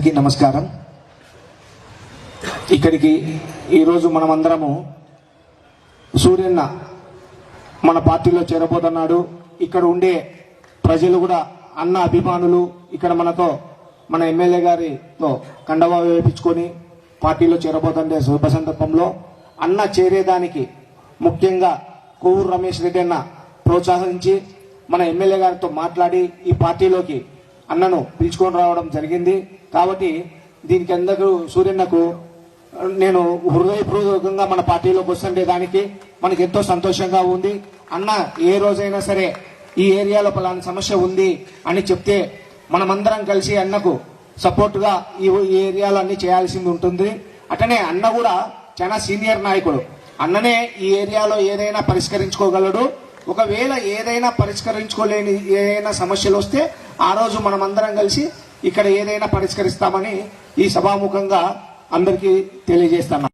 అందరికీ నమస్కారం. ఇక్కడికి ఈరోజు మనమందరము సూర్యన్న మన పార్టీలో చేరబోతున్నాడు. ఇక్కడ ఉండే ప్రజలు కూడా అన్న అభిమానులు ఇక్కడ మనతో మన ఎమ్మెల్యే గారితో కండవా వేపించుకొని పార్టీలో చేరబోతుండే శుభ సందర్భంలో అన్న చేరేదానికి ముఖ్యంగా కొవ్వూరు రమేష్ రెడ్డి అన్న ప్రోత్సహించి మన ఎమ్మెల్యే గారితో మాట్లాడి ఈ పార్టీలోకి అన్నను పిలుచుకొని రావడం జరిగింది. కాబట్టి దీనికి అందరూ సూర్యన్నకు నేను హృదయపూర్వకంగా మన పార్టీలోకి వస్తుండే దానికి మనకి ఎంతో సంతోషంగా ఉంది. అన్న ఏ రోజైనా సరే ఈ ఏరియాలో పలానా సమస్య ఉంది అని చెప్తే మనమందరం కలిసి అన్నకు సపోర్ట్గా ఈ ఈ ఏరియాలో అన్ని చేయాల్సింది ఉంటుంది. అటనే అన్న కూడా చాలా సీనియర్ నాయకుడు. అన్ననే ఈ ఏరియాలో ఏదైనా పరిష్కరించుకోగలడు. ఒకవేళ ఏదైనా పరిష్కరించుకోలేని ఏదైనా సమస్యలు వస్తే ఆ రోజు మనమందరం కలిసి ఇక్కడ ఏదైనా పరిష్కరిస్తామని ఈ సభాముఖంగా అందరికీ తెలియజేస్తున్నాం.